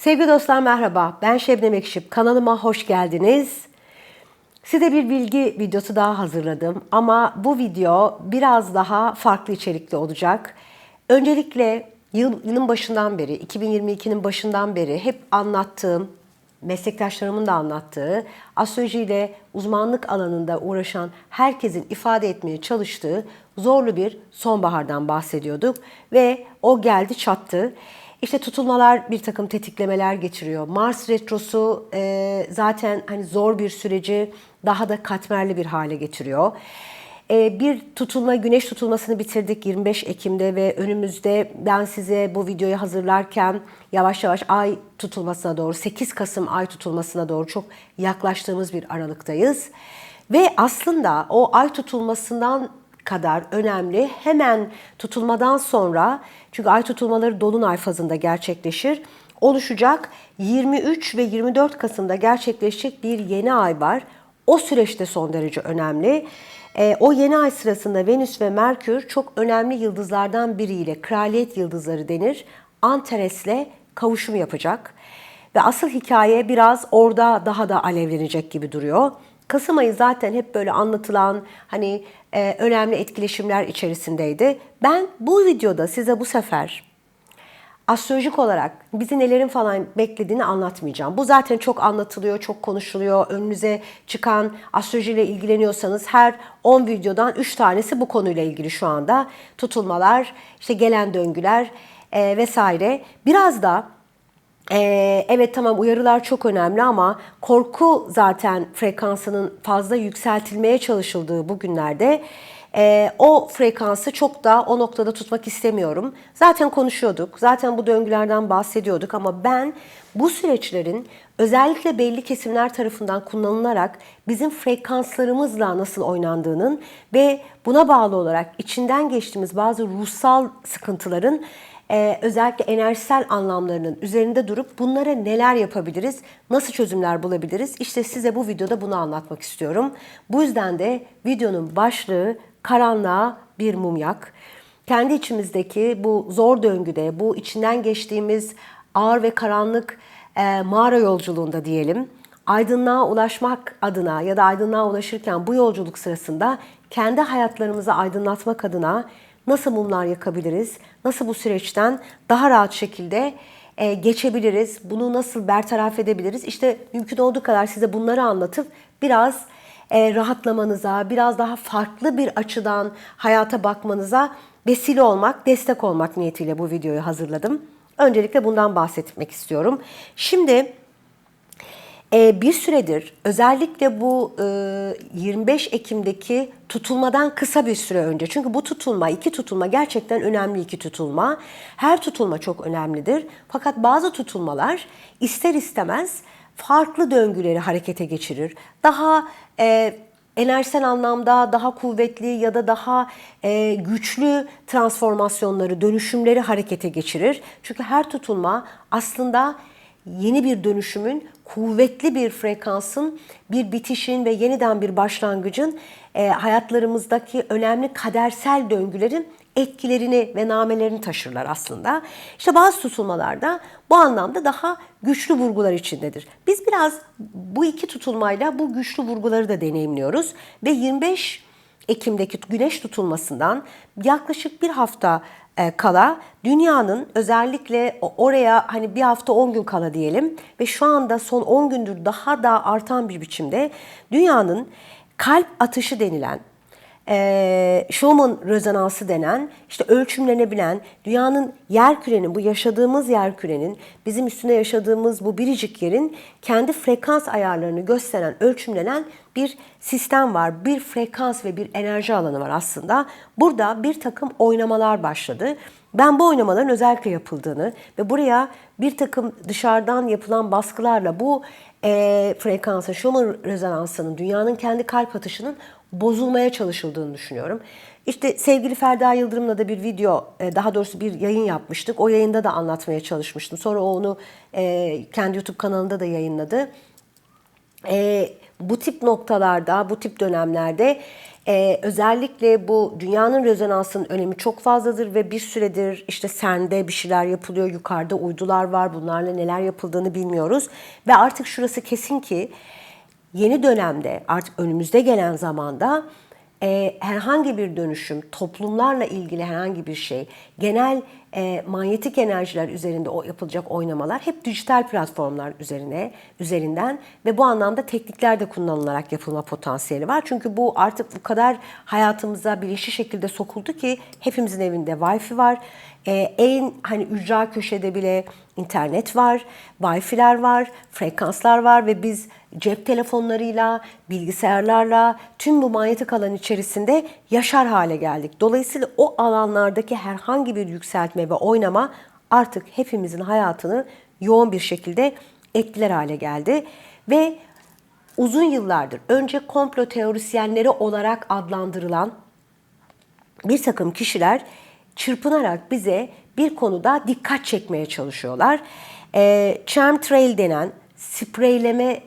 Sevgili dostlar merhaba. Ben Şebnem Ekşip. Kanalıma hoş geldiniz. Size bir bilgi videosu daha hazırladım ama bu video biraz daha farklı içerikli olacak. Öncelikle yıl, yılın başından beri, 2022'nin başından beri hep anlattığım, meslektaşlarımın da anlattığı, astrolojiyle uzmanlık alanında uğraşan herkesin ifade etmeye çalıştığı zorlu bir sonbahardan bahsediyorduk ve o geldi çattı. İşte tutulmalar bir takım tetiklemeler getiriyor. Mars retrosu e, zaten hani zor bir süreci daha da katmerli bir hale getiriyor. E, bir tutulma, güneş tutulmasını bitirdik 25 Ekim'de ve önümüzde ben size bu videoyu hazırlarken yavaş yavaş ay tutulmasına doğru, 8 Kasım ay tutulmasına doğru çok yaklaştığımız bir aralıktayız. Ve aslında o ay tutulmasından kadar önemli. Hemen tutulmadan sonra çünkü ay tutulmaları dolunay fazında gerçekleşir. Oluşacak 23 ve 24 Kasım'da gerçekleşecek bir yeni ay var. O süreçte son derece önemli. E, o yeni ay sırasında Venüs ve Merkür çok önemli yıldızlardan biriyle, kraliyet yıldızları denir, Antares'le kavuşum yapacak. Ve asıl hikaye biraz orada daha da alevlenecek gibi duruyor. Kasım ayı zaten hep böyle anlatılan hani e, önemli etkileşimler içerisindeydi. Ben bu videoda size bu sefer astrolojik olarak bizi nelerin falan beklediğini anlatmayacağım. Bu zaten çok anlatılıyor, çok konuşuluyor. Önünüze çıkan astrolojiyle ilgileniyorsanız her 10 videodan 3 tanesi bu konuyla ilgili şu anda. Tutulmalar, işte gelen döngüler e, vesaire. Biraz da ee, evet tamam uyarılar çok önemli ama korku zaten frekansının fazla yükseltilmeye çalışıldığı bugünlerde e, o frekansı çok da o noktada tutmak istemiyorum. Zaten konuşuyorduk, zaten bu döngülerden bahsediyorduk ama ben bu süreçlerin özellikle belli kesimler tarafından kullanılarak bizim frekanslarımızla nasıl oynandığının ve buna bağlı olarak içinden geçtiğimiz bazı ruhsal sıkıntıların ee, özellikle enerjisel anlamlarının üzerinde durup bunlara neler yapabiliriz, nasıl çözümler bulabiliriz? İşte size bu videoda bunu anlatmak istiyorum. Bu yüzden de videonun başlığı karanlığa bir mum yak. Kendi içimizdeki bu zor döngüde, bu içinden geçtiğimiz ağır ve karanlık e, mağara yolculuğunda diyelim, aydınlığa ulaşmak adına ya da aydınlığa ulaşırken bu yolculuk sırasında kendi hayatlarımızı aydınlatmak adına nasıl mumlar yakabiliriz? Nasıl bu süreçten daha rahat şekilde e, geçebiliriz? Bunu nasıl bertaraf edebiliriz? İşte mümkün olduğu kadar size bunları anlatıp biraz e, rahatlamanıza, biraz daha farklı bir açıdan hayata bakmanıza vesile olmak, destek olmak niyetiyle bu videoyu hazırladım. Öncelikle bundan bahsetmek istiyorum. Şimdi ee, bir süredir özellikle bu e, 25 Ekim'deki tutulmadan kısa bir süre önce çünkü bu tutulma iki tutulma gerçekten önemli iki tutulma. Her tutulma çok önemlidir. Fakat bazı tutulmalar ister istemez farklı döngüleri harekete geçirir. Daha e, enerjisel anlamda daha kuvvetli ya da daha e, güçlü transformasyonları, dönüşümleri harekete geçirir. Çünkü her tutulma aslında yeni bir dönüşümün, kuvvetli bir frekansın, bir bitişin ve yeniden bir başlangıcın e, hayatlarımızdaki önemli kadersel döngülerin etkilerini ve namelerini taşırlar aslında. İşte bazı tutulmalarda bu anlamda daha güçlü vurgular içindedir. Biz biraz bu iki tutulmayla bu güçlü vurguları da deneyimliyoruz ve 25 Ekim'deki güneş tutulmasından yaklaşık bir hafta kala. Dünyanın özellikle oraya hani bir hafta 10 gün kala diyelim ve şu anda son 10 gündür daha da artan bir biçimde dünyanın kalp atışı denilen e, Schumann rezonansı denen işte ölçümlenebilen dünyanın yer kürenin bu yaşadığımız yer kürenin bizim üstünde yaşadığımız bu biricik yerin kendi frekans ayarlarını gösteren ölçümlenen bir sistem var. Bir frekans ve bir enerji alanı var aslında. Burada bir takım oynamalar başladı. Ben bu oynamaların özellikle yapıldığını ve buraya bir takım dışarıdan yapılan baskılarla bu e, frekansa, Schumann rezonansının, dünyanın kendi kalp atışının bozulmaya çalışıldığını düşünüyorum. İşte sevgili Ferda Yıldırım'la da bir video, e, daha doğrusu bir yayın yapmıştık. O yayında da anlatmaya çalışmıştım. Sonra o onu e, kendi YouTube kanalında da yayınladı. E, bu tip noktalarda, bu tip dönemlerde özellikle bu dünyanın rezonansının önemi çok fazladır ve bir süredir işte sende bir şeyler yapılıyor, yukarıda uydular var, bunlarla neler yapıldığını bilmiyoruz. Ve artık şurası kesin ki yeni dönemde artık önümüzde gelen zamanda e, herhangi bir dönüşüm, toplumlarla ilgili herhangi bir şey, genel e, manyetik enerjiler üzerinde o yapılacak oynamalar hep dijital platformlar üzerine üzerinden ve bu anlamda teknikler de kullanılarak yapılma potansiyeli var. Çünkü bu artık bu kadar hayatımıza bilinçli şekilde sokuldu ki hepimizin evinde Wi-Fi var. E, en hani ücra köşede bile internet var, Wi-Fi'ler var, frekanslar var ve biz cep telefonlarıyla, bilgisayarlarla tüm bu manyetik alan içerisinde yaşar hale geldik. Dolayısıyla o alanlardaki herhangi bir yükseltme ve oynama artık hepimizin hayatını yoğun bir şekilde etkiler hale geldi. Ve uzun yıllardır önce komplo teorisyenleri olarak adlandırılan bir takım kişiler çırpınarak bize bir konuda dikkat çekmeye çalışıyorlar. E, chemtrail denen spreyleme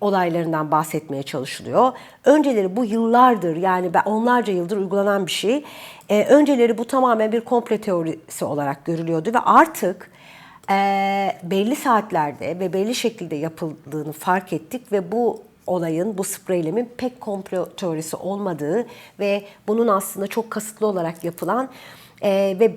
olaylarından bahsetmeye çalışılıyor. Önceleri bu yıllardır yani onlarca yıldır uygulanan bir şey. E, önceleri bu tamamen bir komple teorisi olarak görülüyordu ve artık e, belli saatlerde ve belli şekilde yapıldığını fark ettik ve bu olayın, bu spreylemin pek komplo teorisi olmadığı ve bunun aslında çok kasıtlı olarak yapılan e, ve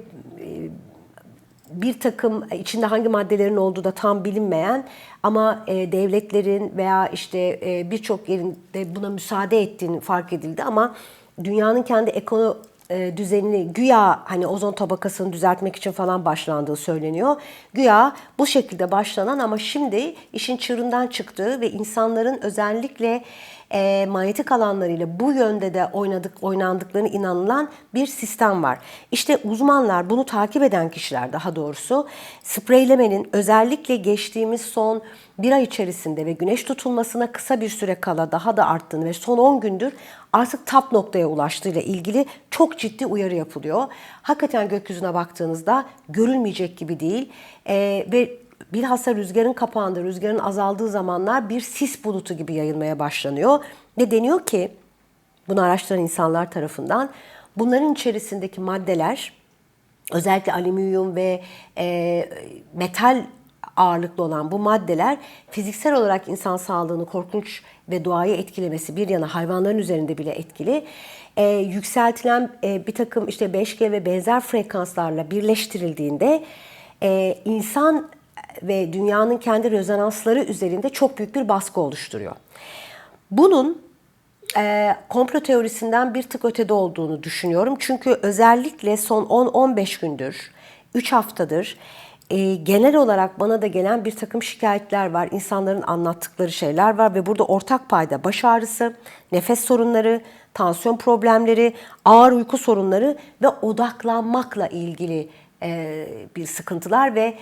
bir takım içinde hangi maddelerin olduğu da tam bilinmeyen ama e, devletlerin veya işte e, birçok yerinde buna müsaade ettiğini fark edildi ama dünyanın kendi ekonomi e, düzenini güya hani ozon tabakasını düzeltmek için falan başlandığı söyleniyor. Güya bu şekilde başlanan ama şimdi işin çığırından çıktığı ve insanların özellikle e, manyetik alanlarıyla bu yönde de oynadık oynandıklarını inanılan bir sistem var. İşte uzmanlar bunu takip eden kişiler daha doğrusu spreylemenin özellikle geçtiğimiz son bir ay içerisinde ve güneş tutulmasına kısa bir süre kala daha da arttığını ve son 10 gündür artık tap noktaya ulaştığıyla ilgili çok ciddi uyarı yapılıyor. Hakikaten gökyüzüne baktığınızda görülmeyecek gibi değil ee, ve bilhassa rüzgarın kapağında, rüzgarın azaldığı zamanlar bir sis bulutu gibi yayılmaya başlanıyor. Ve deniyor ki, bunu araştıran insanlar tarafından, bunların içerisindeki maddeler, özellikle alüminyum ve e, metal ağırlıklı olan bu maddeler fiziksel olarak insan sağlığını korkunç ve doğayı etkilemesi bir yana hayvanların üzerinde bile etkili. E, yükseltilen e, bir takım işte 5G ve benzer frekanslarla birleştirildiğinde e, insan ve dünyanın kendi rezonansları üzerinde çok büyük bir baskı oluşturuyor. Bunun e, komplo teorisinden bir tık ötede olduğunu düşünüyorum. Çünkü özellikle son 10-15 gündür, 3 haftadır e, genel olarak bana da gelen bir takım şikayetler var. İnsanların anlattıkları şeyler var ve burada ortak payda baş ağrısı, nefes sorunları, tansiyon problemleri, ağır uyku sorunları ve odaklanmakla ilgili e, bir sıkıntılar ve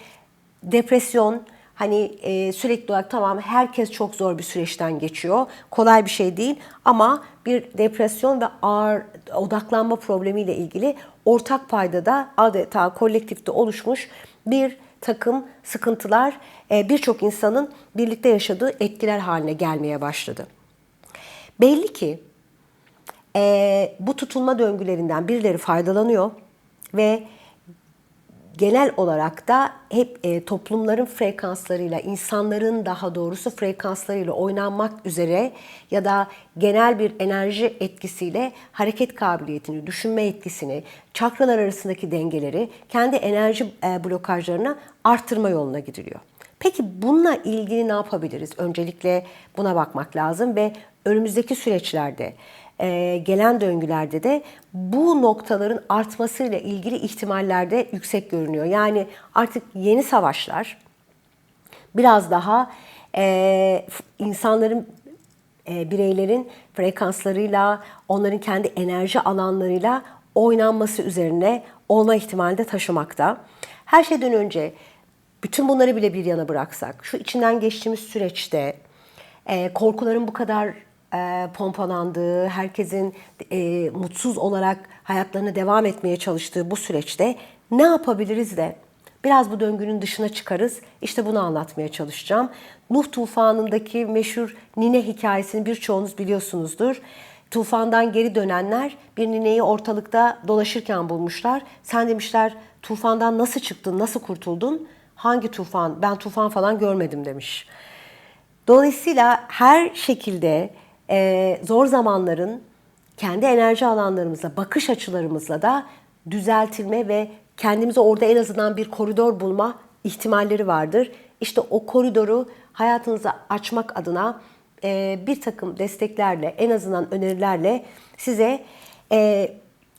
depresyon hani e, sürekli olarak tamam herkes çok zor bir süreçten geçiyor. Kolay bir şey değil ama bir depresyon ve ağır odaklanma problemiyle ilgili ortak payda da adeta kolektifte oluşmuş bir takım sıkıntılar e, birçok insanın birlikte yaşadığı etkiler haline gelmeye başladı. Belli ki e, bu tutulma döngülerinden birileri faydalanıyor ve genel olarak da hep e, toplumların frekanslarıyla, insanların daha doğrusu frekanslarıyla oynanmak üzere ya da genel bir enerji etkisiyle hareket kabiliyetini, düşünme etkisini, çakralar arasındaki dengeleri, kendi enerji e, blokajlarına arttırma yoluna gidiliyor. Peki bununla ilgili ne yapabiliriz? Öncelikle buna bakmak lazım ve önümüzdeki süreçlerde e, gelen döngülerde de bu noktaların artmasıyla ilgili ihtimaller de yüksek görünüyor. Yani artık yeni savaşlar biraz daha e, insanların e, bireylerin frekanslarıyla, onların kendi enerji alanlarıyla oynanması üzerine olma ihtimali de taşımakta. Her şeyden önce bütün bunları bile bir yana bıraksak, şu içinden geçtiğimiz süreçte e, korkuların bu kadar e, pompalandığı, herkesin e, mutsuz olarak hayatlarına devam etmeye çalıştığı bu süreçte ne yapabiliriz de biraz bu döngünün dışına çıkarız. İşte bunu anlatmaya çalışacağım. Nuh tufanındaki meşhur nine hikayesini birçoğunuz biliyorsunuzdur. tufandan geri dönenler bir nineyi ortalıkta dolaşırken bulmuşlar. Sen demişler tufandan nasıl çıktın, nasıl kurtuldun? Hangi tufan? Ben tufan falan görmedim demiş. Dolayısıyla her şekilde e, zor zamanların kendi enerji alanlarımızla, bakış açılarımızla da düzeltilme ve kendimize orada en azından bir koridor bulma ihtimalleri vardır. İşte o koridoru hayatınıza açmak adına e, bir takım desteklerle, en azından önerilerle size e,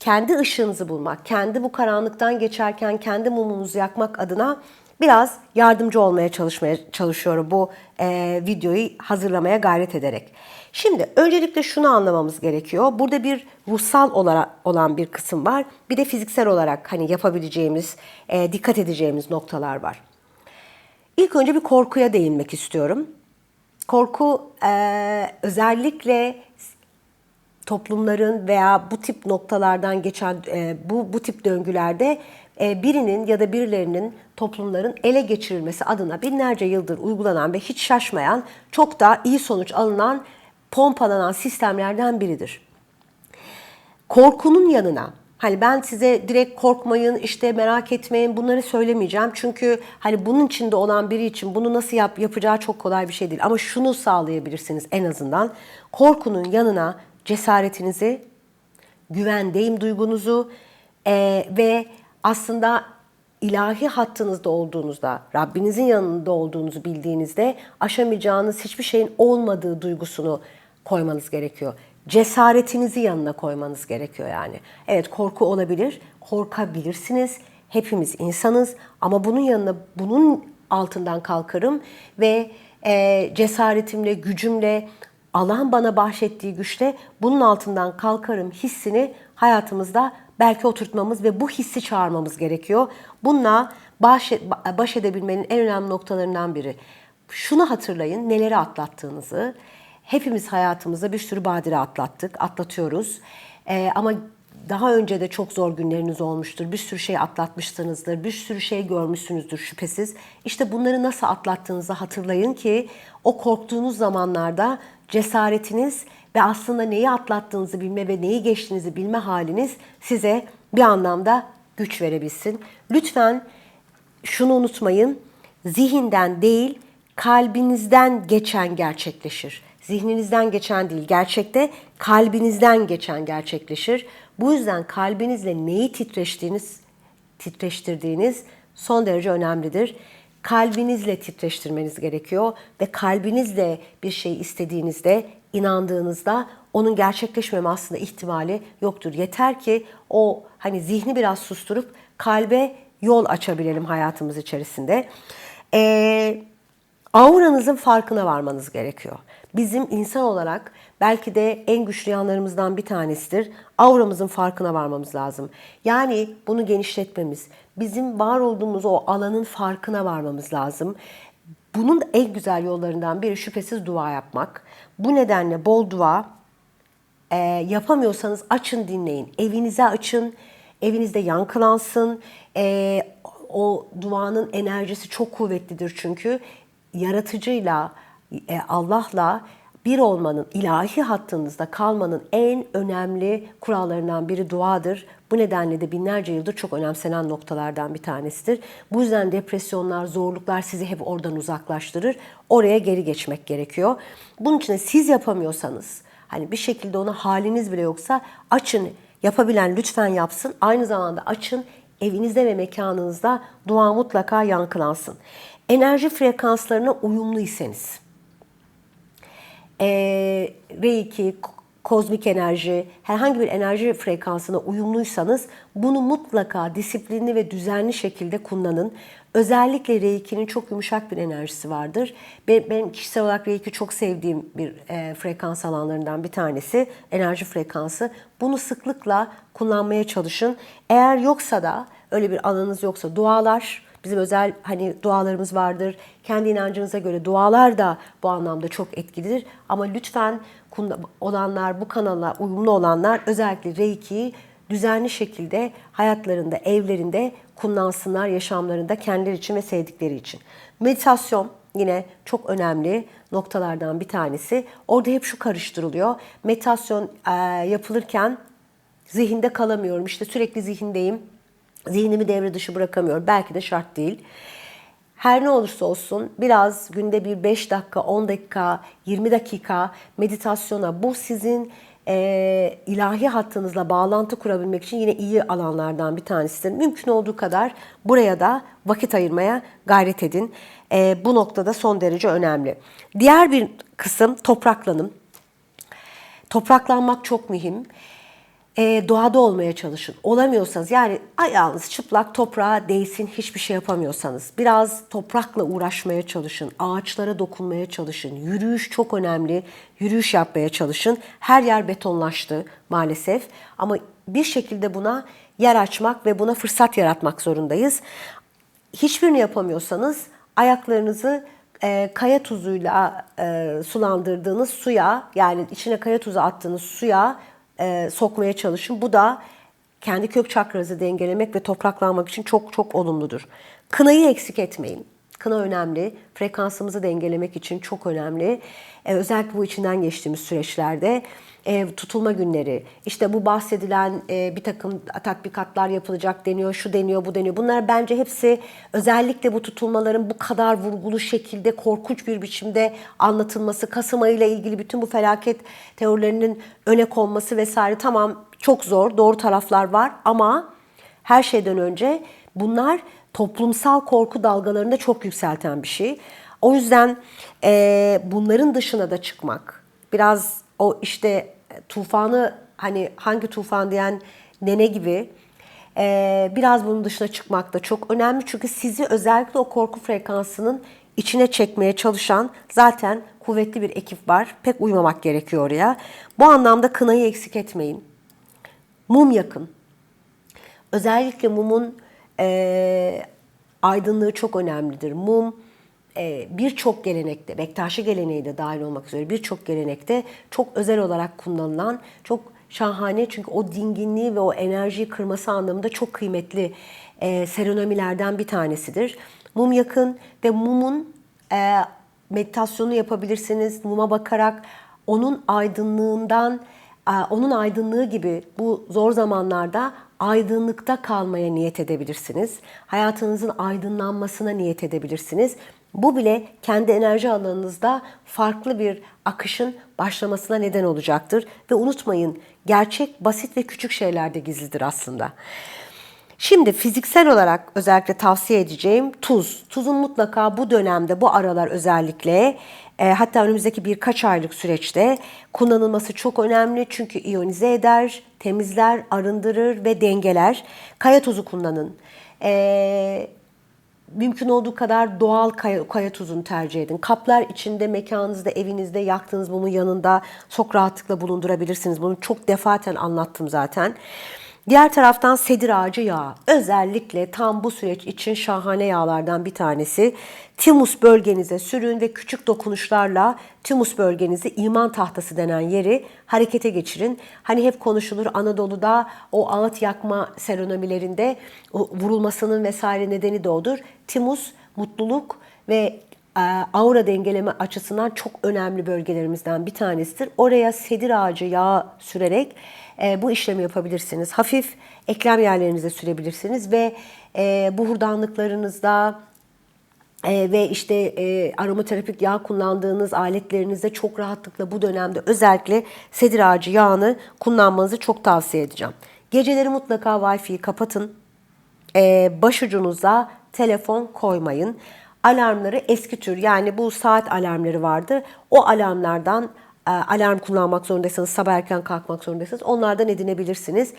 kendi ışığınızı bulmak, kendi bu karanlıktan geçerken kendi mumunuzu yakmak adına biraz yardımcı olmaya çalışmaya çalışıyorum bu e, videoyu hazırlamaya gayret ederek. Şimdi öncelikle şunu anlamamız gerekiyor. Burada bir ruhsal olarak olan bir kısım var. Bir de fiziksel olarak hani yapabileceğimiz, e, dikkat edeceğimiz noktalar var. İlk önce bir korkuya değinmek istiyorum. Korku e, özellikle toplumların veya bu tip noktalardan geçen e, bu bu tip döngülerde e, birinin ya da birilerinin toplumların ele geçirilmesi adına binlerce yıldır uygulanan ve hiç şaşmayan, çok da iyi sonuç alınan, pompalanan sistemlerden biridir. Korkunun yanına Hani ben size direkt korkmayın, işte merak etmeyin bunları söylemeyeceğim. Çünkü hani bunun içinde olan biri için bunu nasıl yap, yapacağı çok kolay bir şey değil. Ama şunu sağlayabilirsiniz en azından. Korkunun yanına cesaretinizi, güvendeyim duygunuzu e, ve aslında ilahi hattınızda olduğunuzda, Rabbinizin yanında olduğunuzu bildiğinizde aşamayacağınız hiçbir şeyin olmadığı duygusunu koymanız gerekiyor. Cesaretinizi yanına koymanız gerekiyor yani. Evet korku olabilir, korkabilirsiniz. Hepimiz insanız ama bunun yanına bunun altından kalkarım ve e, cesaretimle, gücümle, Allah'ın bana bahşettiği güçle bunun altından kalkarım hissini hayatımızda belki oturtmamız ve bu hissi çağırmamız gerekiyor. Bununla baş, baş edebilmenin en önemli noktalarından biri. Şunu hatırlayın, neleri atlattığınızı. Hepimiz hayatımızda bir sürü badire atlattık, atlatıyoruz. Ee, ama daha önce de çok zor günleriniz olmuştur. Bir sürü şey atlatmışsınızdır. Bir sürü şey görmüşsünüzdür şüphesiz. İşte bunları nasıl atlattığınızı hatırlayın ki o korktuğunuz zamanlarda cesaretiniz ve aslında neyi atlattığınızı bilme ve neyi geçtiğinizi bilme haliniz size bir anlamda güç verebilsin. Lütfen şunu unutmayın. Zihinden değil, kalbinizden geçen gerçekleşir. Zihninizden geçen değil, gerçekte kalbinizden geçen gerçekleşir. Bu yüzden kalbinizle neyi titreştiğiniz, titreştirdiğiniz son derece önemlidir. Kalbinizle titreştirmeniz gerekiyor ve kalbinizle bir şey istediğinizde, inandığınızda onun gerçekleşmeme aslında ihtimali yoktur. Yeter ki o hani zihni biraz susturup kalbe yol açabilelim hayatımız içerisinde. Ee, auranızın farkına varmanız gerekiyor. Bizim insan olarak belki de en güçlü yanlarımızdan bir tanesidir. Auramızın farkına varmamız lazım. Yani bunu genişletmemiz, bizim var olduğumuz o alanın farkına varmamız lazım. Bunun en güzel yollarından biri şüphesiz dua yapmak. Bu nedenle bol dua e, yapamıyorsanız açın dinleyin. Evinize açın, evinizde yankılansın. E, o duanın enerjisi çok kuvvetlidir çünkü yaratıcıyla, Allah'la bir olmanın, ilahi hattınızda kalmanın en önemli kurallarından biri duadır. Bu nedenle de binlerce yıldır çok önemsenen noktalardan bir tanesidir. Bu yüzden depresyonlar, zorluklar sizi hep oradan uzaklaştırır. Oraya geri geçmek gerekiyor. Bunun için de siz yapamıyorsanız, hani bir şekilde ona haliniz bile yoksa açın. Yapabilen lütfen yapsın. Aynı zamanda açın. Evinizde ve mekanınızda dua mutlaka yankılansın. Enerji frekanslarına uyumluysanız, e, Reiki, kozmik enerji, herhangi bir enerji frekansına uyumluysanız bunu mutlaka disiplinli ve düzenli şekilde kullanın. Özellikle Reiki'nin çok yumuşak bir enerjisi vardır. Ben, benim kişisel olarak Reiki çok sevdiğim bir e, frekans alanlarından bir tanesi, enerji frekansı. Bunu sıklıkla kullanmaya çalışın. Eğer yoksa da, öyle bir alanınız yoksa dualar, Bizim özel hani dualarımız vardır. Kendi inancınıza göre dualar da bu anlamda çok etkilidir. Ama lütfen olanlar, bu kanala uyumlu olanlar özellikle Reiki'yi düzenli şekilde hayatlarında, evlerinde kullansınlar, yaşamlarında kendileri için ve sevdikleri için. Meditasyon yine çok önemli noktalardan bir tanesi. Orada hep şu karıştırılıyor. Meditasyon e, yapılırken zihinde kalamıyorum. İşte sürekli zihindeyim. Zihnimi devre dışı bırakamıyorum. Belki de şart değil. Her ne olursa olsun biraz günde bir 5 dakika, 10 dakika, 20 dakika meditasyona bu sizin e, ilahi hattınızla bağlantı kurabilmek için yine iyi alanlardan bir tanesidir. Mümkün olduğu kadar buraya da vakit ayırmaya gayret edin. E, bu noktada son derece önemli. Diğer bir kısım topraklanım. Topraklanmak çok mühim. Ee, doğada olmaya çalışın. Olamıyorsanız yani ayağınız çıplak toprağa değsin hiçbir şey yapamıyorsanız biraz toprakla uğraşmaya çalışın. Ağaçlara dokunmaya çalışın. Yürüyüş çok önemli. Yürüyüş yapmaya çalışın. Her yer betonlaştı maalesef ama bir şekilde buna yer açmak ve buna fırsat yaratmak zorundayız. Hiçbirini yapamıyorsanız ayaklarınızı e, kaya tuzuyla e, sulandırdığınız suya yani içine kaya tuzu attığınız suya e, sokmaya çalışın. Bu da kendi kök çakranızı dengelemek ve topraklanmak için çok çok olumludur. Kınayı eksik etmeyin. Kına önemli. Frekansımızı dengelemek için çok önemli. Ee, özellikle bu içinden geçtiğimiz süreçlerde e, tutulma günleri, işte bu bahsedilen e, bir takım tatbikatlar yapılacak deniyor, şu deniyor, bu deniyor. Bunlar bence hepsi özellikle bu tutulmaların bu kadar vurgulu şekilde korkunç bir biçimde anlatılması, Kasım ayıyla ilgili bütün bu felaket teorilerinin öne konması vesaire tamam çok zor, doğru taraflar var ama her şeyden önce bunlar toplumsal korku dalgalarını da çok yükselten bir şey. O yüzden e, bunların dışına da çıkmak, biraz o işte tufanı hani hangi tufan diyen nene gibi e, biraz bunun dışına çıkmak da çok önemli. Çünkü sizi özellikle o korku frekansının içine çekmeye çalışan zaten kuvvetli bir ekip var. Pek uymamak gerekiyor oraya. Bu anlamda kınayı eksik etmeyin. Mum yakın. Özellikle mumun e, aydınlığı çok önemlidir. Mum e, birçok gelenekte, Bektaşi geleneği de dahil olmak üzere birçok gelenekte çok özel olarak kullanılan, çok şahane çünkü o dinginliği ve o enerjiyi kırması anlamında çok kıymetli e, serenomilerden bir tanesidir. Mum yakın ve mumun e, meditasyonu yapabilirsiniz. Muma bakarak onun aydınlığından, onun aydınlığı gibi bu zor zamanlarda aydınlıkta kalmaya niyet edebilirsiniz. Hayatınızın aydınlanmasına niyet edebilirsiniz. Bu bile kendi enerji alanınızda farklı bir akışın başlamasına neden olacaktır. Ve unutmayın gerçek basit ve küçük şeylerde gizlidir aslında. Şimdi fiziksel olarak özellikle tavsiye edeceğim tuz. Tuzun mutlaka bu dönemde, bu aralar özellikle e, hatta önümüzdeki birkaç aylık süreçte kullanılması çok önemli. Çünkü iyonize eder, temizler, arındırır ve dengeler. Kaya tuzu kullanın. E, mümkün olduğu kadar doğal kaya, kaya tuzunu tercih edin. Kaplar içinde, mekanınızda, evinizde yaktığınız mumun yanında çok rahatlıkla bulundurabilirsiniz. Bunu çok defaten anlattım zaten. Diğer taraftan sedir ağacı yağı. Özellikle tam bu süreç için şahane yağlardan bir tanesi. Timus bölgenize sürün ve küçük dokunuşlarla timus bölgenizi iman tahtası denen yeri harekete geçirin. Hani hep konuşulur Anadolu'da o ağıt yakma serenomilerinde o vurulmasının vesaire nedeni de odur. Timus mutluluk ve aura dengeleme açısından çok önemli bölgelerimizden bir tanesidir. Oraya sedir ağacı yağı sürerek e, bu işlemi yapabilirsiniz. Hafif eklem yerlerinize sürebilirsiniz ve e, bu hurdanlıklarınızda e, ve işte e, aromaterapik yağ kullandığınız aletlerinizde çok rahatlıkla bu dönemde özellikle sedir ağacı yağını kullanmanızı çok tavsiye edeceğim. Geceleri mutlaka Wi-Fi'yi kapatın. E, başucunuza telefon koymayın. Alarmları eski tür yani bu saat alarmları vardı. O alarmlardan e, alarm kullanmak zorundaysanız, sabah erken kalkmak zorundaysanız onlardan edinebilirsiniz.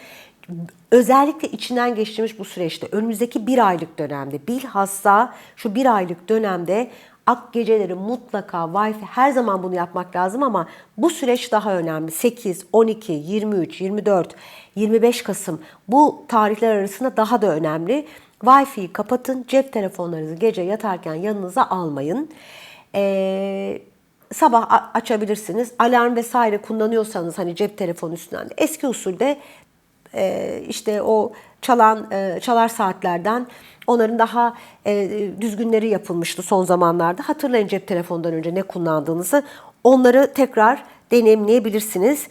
Özellikle içinden geçtiğimiz bu süreçte önümüzdeki bir aylık dönemde bilhassa şu bir aylık dönemde ak geceleri mutlaka Wi-Fi her zaman bunu yapmak lazım ama bu süreç daha önemli. 8, 12, 23, 24, 25 Kasım bu tarihler arasında daha da önemli. Wi-Fi'yi kapatın, cep telefonlarınızı gece yatarken yanınıza almayın. Eee sabah açabilirsiniz. Alarm vesaire kullanıyorsanız hani cep telefonu üstünden de eski usulde e, işte o çalan e, çalar saatlerden onların daha e, düzgünleri yapılmıştı son zamanlarda. Hatırlayın cep telefonundan önce ne kullandığınızı. Onları tekrar deneyimleyebilirsiniz.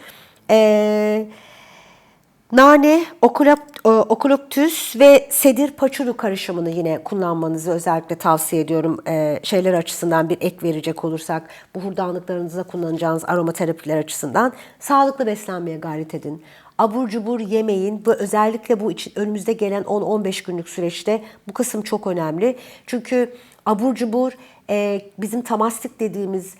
Eee Nane, okulop, e, okuloptüs ve sedir paçulu karışımını yine kullanmanızı özellikle tavsiye ediyorum. Ee, şeyler açısından bir ek verecek olursak, bu hurdanlıklarınızda kullanacağınız aromaterapiler açısından sağlıklı beslenmeye gayret edin. Abur cubur yemeyin. Bu özellikle bu için önümüzde gelen 10-15 günlük süreçte bu kısım çok önemli. Çünkü abur cubur e, bizim tamastik dediğimiz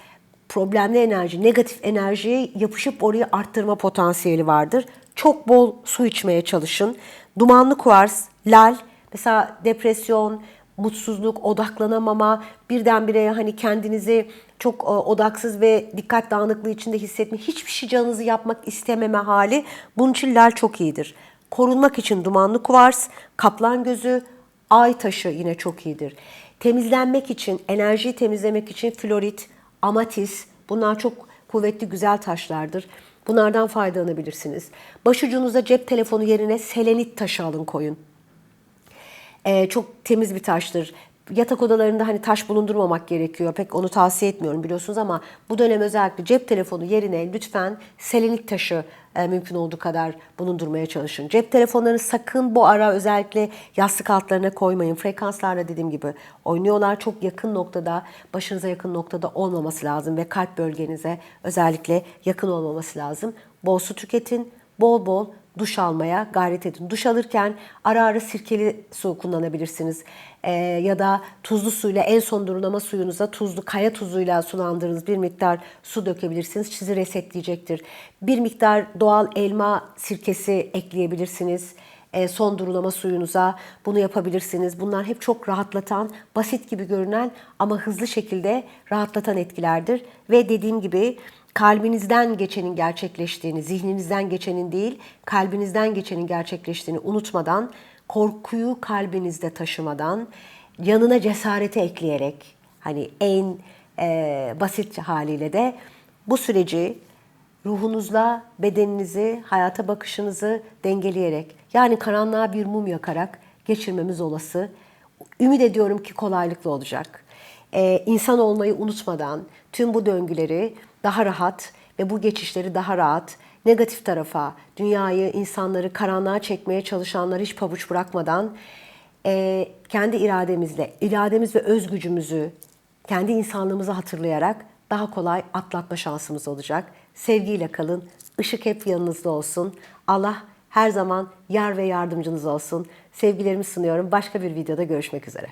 problemli enerji, negatif enerjiye yapışıp orayı arttırma potansiyeli vardır. Çok bol su içmeye çalışın. Dumanlı kuvars, lal, mesela depresyon, mutsuzluk, odaklanamama, birdenbire hani kendinizi çok e, odaksız ve dikkat dağınıklığı içinde hissetme, hiçbir şey canınızı yapmak istememe hali. Bunun için lal çok iyidir. Korunmak için dumanlı kuvars, kaplan gözü, ay taşı yine çok iyidir. Temizlenmek için, enerjiyi temizlemek için florit, amatis bunlar çok kuvvetli güzel taşlardır. Bunlardan faydalanabilirsiniz. Başucunuza cep telefonu yerine selenit taşı alın koyun. Ee, çok temiz bir taştır. Yatak odalarında hani taş bulundurmamak gerekiyor. Pek onu tavsiye etmiyorum biliyorsunuz ama bu dönem özellikle cep telefonu yerine lütfen selenit taşı mümkün olduğu kadar bulundurmaya çalışın. Cep telefonlarını sakın bu ara özellikle yastık altlarına koymayın. Frekanslarla dediğim gibi oynuyorlar. Çok yakın noktada, başınıza yakın noktada olmaması lazım ve kalp bölgenize özellikle yakın olmaması lazım. Bol su tüketin, bol bol duş almaya gayret edin. Duş alırken ara ara sirkeli su kullanabilirsiniz. Ee, ya da tuzlu suyla en son durulama suyunuza tuzlu kaya tuzuyla sulandırdığınız bir miktar su dökebilirsiniz. Sizi resetleyecektir. Bir miktar doğal elma sirkesi ekleyebilirsiniz. Ee, son durulama suyunuza bunu yapabilirsiniz. Bunlar hep çok rahatlatan, basit gibi görünen ama hızlı şekilde rahatlatan etkilerdir. Ve dediğim gibi kalbinizden geçenin gerçekleştiğini, zihninizden geçenin değil, kalbinizden geçenin gerçekleştiğini unutmadan, korkuyu kalbinizde taşımadan, yanına cesareti ekleyerek, hani en e, basit haliyle de bu süreci ruhunuzla bedeninizi, hayata bakışınızı dengeleyerek, yani karanlığa bir mum yakarak geçirmemiz olası. Ümit ediyorum ki kolaylıkla olacak. Ee, insan olmayı unutmadan tüm bu döngüleri daha rahat ve bu geçişleri daha rahat negatif tarafa, dünyayı, insanları karanlığa çekmeye çalışanları hiç pabuç bırakmadan e, kendi irademizle, irademiz ve öz gücümüzü, kendi insanlığımızı hatırlayarak daha kolay atlatma şansımız olacak. Sevgiyle kalın, ışık hep yanınızda olsun. Allah her zaman yar ve yardımcınız olsun. Sevgilerimi sunuyorum. Başka bir videoda görüşmek üzere.